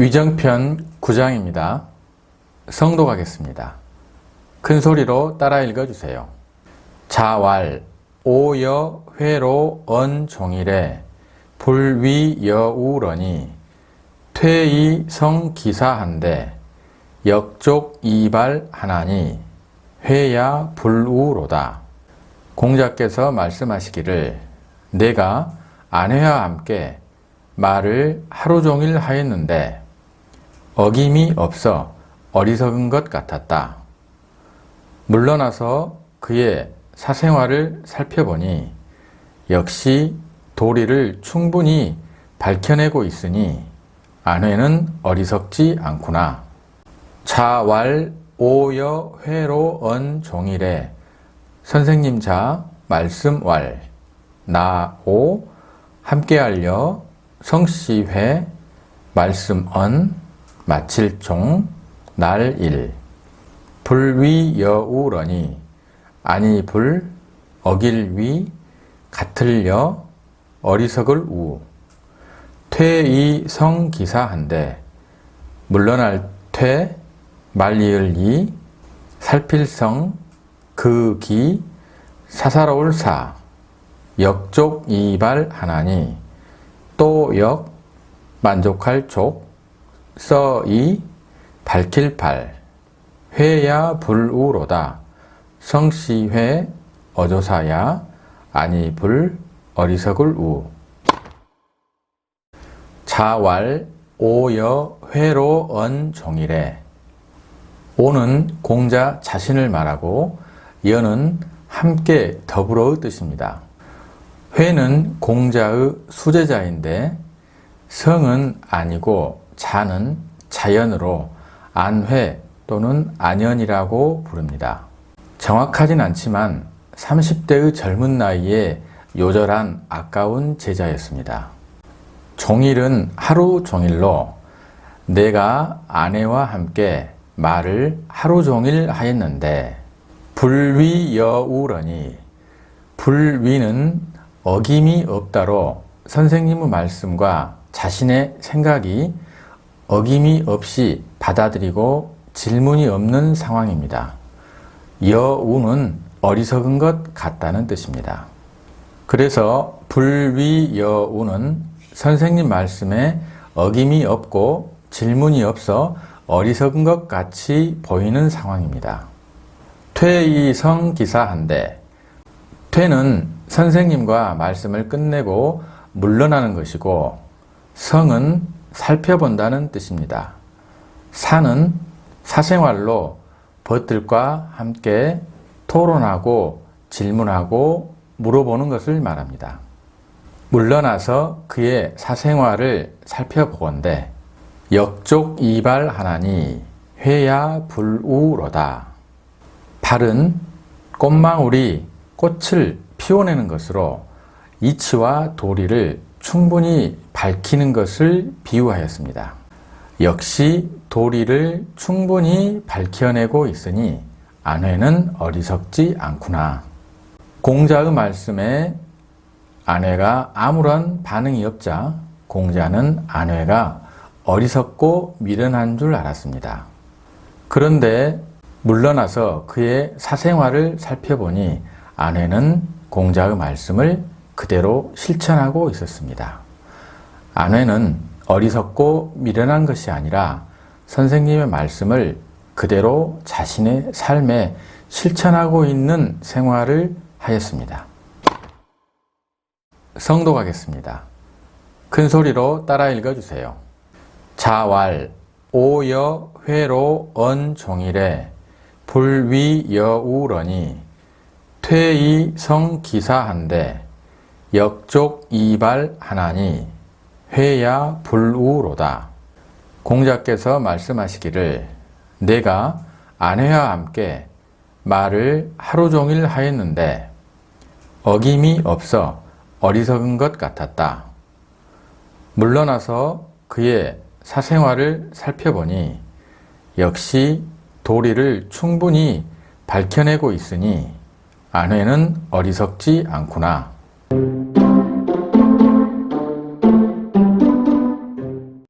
위정편 9장입니다. 성도 가겠습니다. 큰 소리로 따라 읽어주세요. 자왈 오여 회로 언 종일에 불위 여우러니 퇴이 성 기사한데 역족 이발 하나니 회야 불우로다. 공자께서 말씀하시기를 내가 아내와 함께 말을 하루 종일 하였는데 어김이 없어 어리석은 것 같았다. 물러나서 그의 사생활을 살펴보니 역시 도리를 충분히 밝혀내고 있으니 아내는 어리석지 않구나. 자왈 오여 회로 언 종일에 선생님 자 말씀 왈 나 오 함께 알려 성시회 말씀 언 마칠 종날일. 불위 여우러니 아니 불 어길 위 같을 여 어리석을 우. 퇴이 성 기사한데 물러날 퇴 말리을 이 살필성 그 기 사사로울 사. 역족 이발 하나니 또 역 만족할 족 써이 밝힐 발 회야 불우로다. 성시회 어조사야 아니 불 어리석을 우. 자왈 오여 회로 언 종일에. 오는 공자 자신을 말하고 여는 함께 더불어의 뜻입니다. 회는 공자의 수제자인데 성은 아니고 자는 자연으로 안회 또는 안연이라고 부릅니다. 정확하진 않지만 30대의 젊은 나이에 요절한 아까운 제자였습니다. 종일은 하루 종일로 내가 아내와 함께 말을 하루 종일 하였는데 불위여우러니 불위는 어김이 없다로 선생님의 말씀과 자신의 생각이 어김이 없이 받아들이고 질문이 없는 상황입니다. 여우는 어리석은 것 같다는 뜻입니다. 그래서 불위여우는 선생님 말씀에 어김이 없고 질문이 없어 어리석은 것 같이 보이는 상황입니다. 퇴이성 기사한데 퇴는 선생님과 말씀을 끝내고 물러나는 것이고 성은 살펴본다는 뜻입니다. 사는 사생활로 벗들과 함께 토론하고 질문하고 물어보는 것을 말합니다. 물러나서 그의 사생활을 살펴보건대 역족 이발 하나니 회야 불우로다. 발은 꽃망울이 꽃을 피워내는 것으로 이치와 도리를 충분히 밝히는 것을 비유하였습니다. 역시 도리를 충분히 밝혀내고 있으니 아내는 어리석지 않구나. 공자의 말씀에 아내가 아무런 반응이 없자 공자는 아내가 어리석고 미련한 줄 알았습니다. 그런데 물러나서 그의 사생활을 살펴보니 아내는 공자의 말씀을 그대로 실천하고 있었습니다. 아내는 어리석고 미련한 것이 아니라 선생님의 말씀을 그대로 자신의 삶에 실천하고 있는 생활을 하였습니다. 성도 가겠습니다. 큰 소리로 따라 읽어주세요. 자왈 오여 회로 언 종일에 불위 여우러니 퇴이 성 기사한데 역족 이발 하나니 회야 불우로다. 공자께서 말씀하시기를 내가 아내와 함께 말을 하루 종일 하였는데 어김이 없어 어리석은 것 같았다. 물러나서 그의 사생활을 살펴보니 역시 도리를 충분히 밝혀내고 있으니 아내는 어리석지 않구나.